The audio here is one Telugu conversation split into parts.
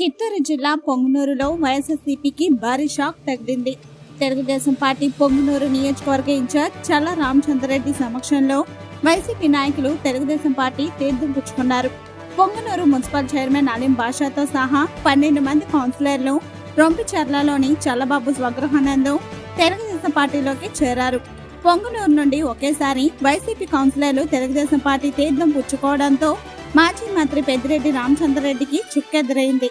చిత్తూరు జిల్లా పొంగునూరులో వైఎస్ఆర్సీపీకి భారీ షాక్ తగిలింది. తెలుగుదేశం పార్టీ పొంగునూరు నియోజకవర్గ ఇన్ఛార్జ్ చల్ల రామచంద్రరెడ్డి సమక్షంలో వైసీపీ నాయకులు తెలుగుదేశం పార్టీ తీర్థం పుచ్చుకున్నారు పొంగునూరు మున్సిపల్ చైర్మన్ అలీం బాషాతో సహా పన్నెండు మంది కౌన్సిలర్లు రొంపిచర్లలోని చల్లబాబు స్వగ్రహానందం తెలుగుదేశం పార్టీలోకి చేరారు. పొంగునూరు నుండి ఒకేసారి వైసీపీ కౌన్సిలర్లు తెలుగుదేశం పార్టీ తీర్థం పుచ్చుకోవడంతో మాజీ మంత్రి పెద్దిరెడ్డి రామచంద్రరెడ్డికి చుక్కెదురైంది.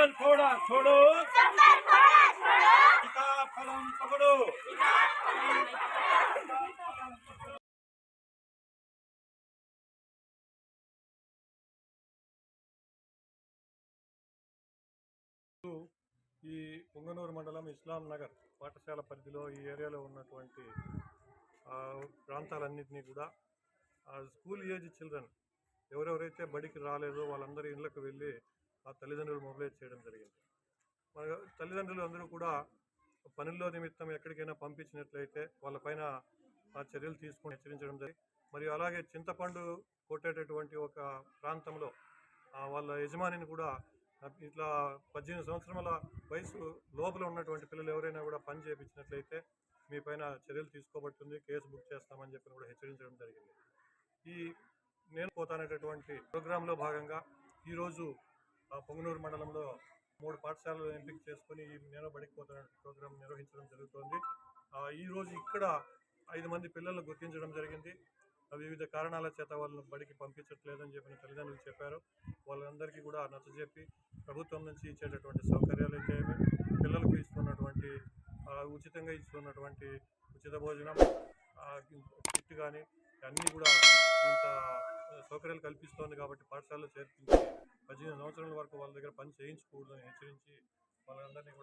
अब्बल थोड़ा छोड़ो किताब कलम पकड़ो ఈ పొంగనూరు మండలం ఇస్లాం నగర్ పాఠశాల పరిధిలో ఈ ఏరియాలో ఉన్నటువంటి ఆ, ప్రాంతాలన్నింటినీ కూడా ఆ స్కూల్ ఏజ్ చిల్డ్రన్ ఎవరెవరైతే బడికి రాలేదో వాళ్ళందరి ఇళ్ళకు వెళ్ళి ఆ తల్లిదండ్రులు మొబిలైజ్ చేయడం జరిగింది. మన తల్లిదండ్రులు అందరూ కూడా పనుల్లో నిమిత్తం ఎక్కడికైనా పంపించినట్లయితే వాళ్ళపైన ఆ చర్యలు తీసుకుని హెచ్చరించడం జరిగింది. మరియు అలాగే చింతపండు కొట్టేటటువంటి ఒక ప్రాంతంలో వాళ్ళ యజమానిని కూడా ఇట్లా పద్దెనిమిది సంవత్సరాల వయసు లోపల ఉన్నటువంటి పిల్లలు ఎవరైనా కూడా పని చేయించినట్లయితే మీ పైన చర్యలు తీసుకోబడుతుంది కేసు బుక్ చేస్తామని చెప్పి కూడా హెచ్చరించడం జరిగింది. ఈ నేను పోతానేటటువంటి ప్రోగ్రాంలో భాగంగా ఈరోజు పొంగనూరు మండలంలో మూడు పాఠశాలలు ఎంపిక చేసుకొని నేను బడికి ప్రోగ్రాం నిర్వహించడం జరుగుతోంది. ఈరోజు ఈ రోజు ఇక్కడ ఐదు మంది పిల్లలను గుర్తించడం జరిగింది. ఆ, వివిధ కారణాల చేత వాళ్ళని బడికి పంపించట్లేదని చెప్పిన తల్లిదండ్రులు చెప్పారు. వాళ్ళందరికీ కూడా నచ్చజెప్పి ప్రభుత్వం నుంచి ఇచ్చేటటువంటి సౌకర్యాలు అయితే పిల్లలకు ఇస్తున్నటువంటి ఉచితంగా ఇస్తున్నటువంటి ఉచిత భోజనం కిట్ కానీ అన్నీ కూడా ఇంత సౌకర్యాలు కల్పిస్తోంది కాబట్టి పాఠశాలలో చేర్పించి పద్దెనిమిది సంవత్సరాల వరకు వాళ్ళ దగ్గర పని చేయించకూడదని హెచ్చరించి వాళ్ళందరినీ కూడా